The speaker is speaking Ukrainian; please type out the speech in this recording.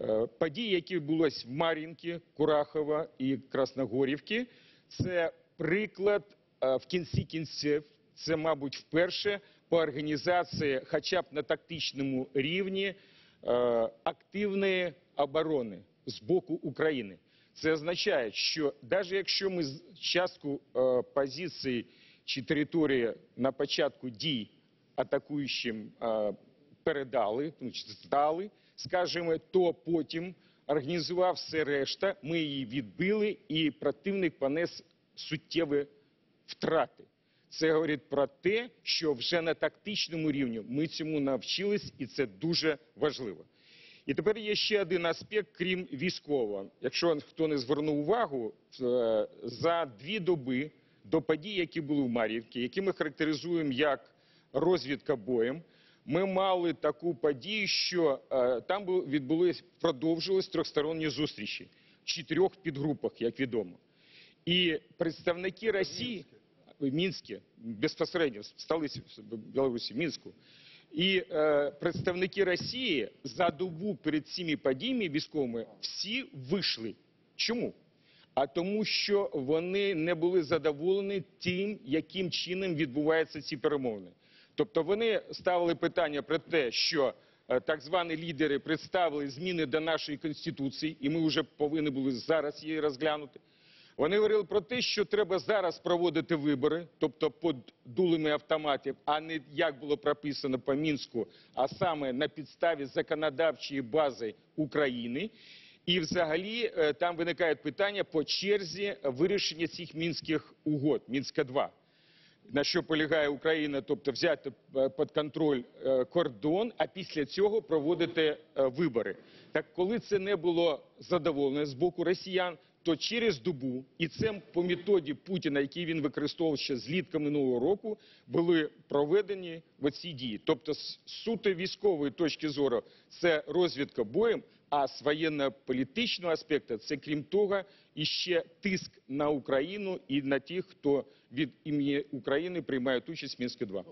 Е, Події, які відбулись в Мар'їнці, Курахова і Красногорівці, це приклад е, в кінці кінців, це, мабуть, вперше по організації, хоча б на тактичному рівні, е, активної оборони з боку України. Це означає, що навіть якщо ми частку позицій чи території на початку дій атакуючим передали, ну, здали, скажімо, то потім організував все решта, ми її відбили, і противник понес суттєві втрати. Це говорить про те, що вже на тактичному рівні ми цьому навчились, і це дуже важливо. І тепер є ще один аспект, крім військового. Якщо хто не звернув увагу, е, за дві доби до подій, які були в Мар'ївці, які ми характеризуємо як розвідка боєм, ми мали таку подію, що е, там бу- відбулись, продовжились трьохсторонні зустрічі в чотирьох підгрупах, як відомо. І представники Росії в Мінське, безпосередньо в столиці Білорусі, Мінську, і е, представники Росії за добу перед цими подіями військовими всі вийшли. Чому? А тому, що вони не були задоволені тим, яким чином відбуваються ці перемовини. Тобто вони ставили питання про те, що е, так звані лідери представили зміни до нашої конституції, і ми вже повинні були зараз її розглянути. Вони говорили про те, що треба зараз проводити вибори, тобто під дулами автоматів, а не як було прописано по мінську, а саме на підставі законодавчої бази України. І взагалі е, там виникають питання по черзі вирішення цих мінських угод, мінська 2 на що полягає Україна, тобто взяти е, під контроль е, кордон, а після цього проводити е, вибори. Так коли це не було задоволено з боку росіян, то через добу, і це по методі Путіна, який він використовував ще злітка минулого року, були проведені оці дії. Тобто, з суто військової точки зору, це розвідка боєм, а з воєнно-політичного аспекту це крім того іще тиск на Україну і на тих, хто від імені України приймає участь в Мінську 2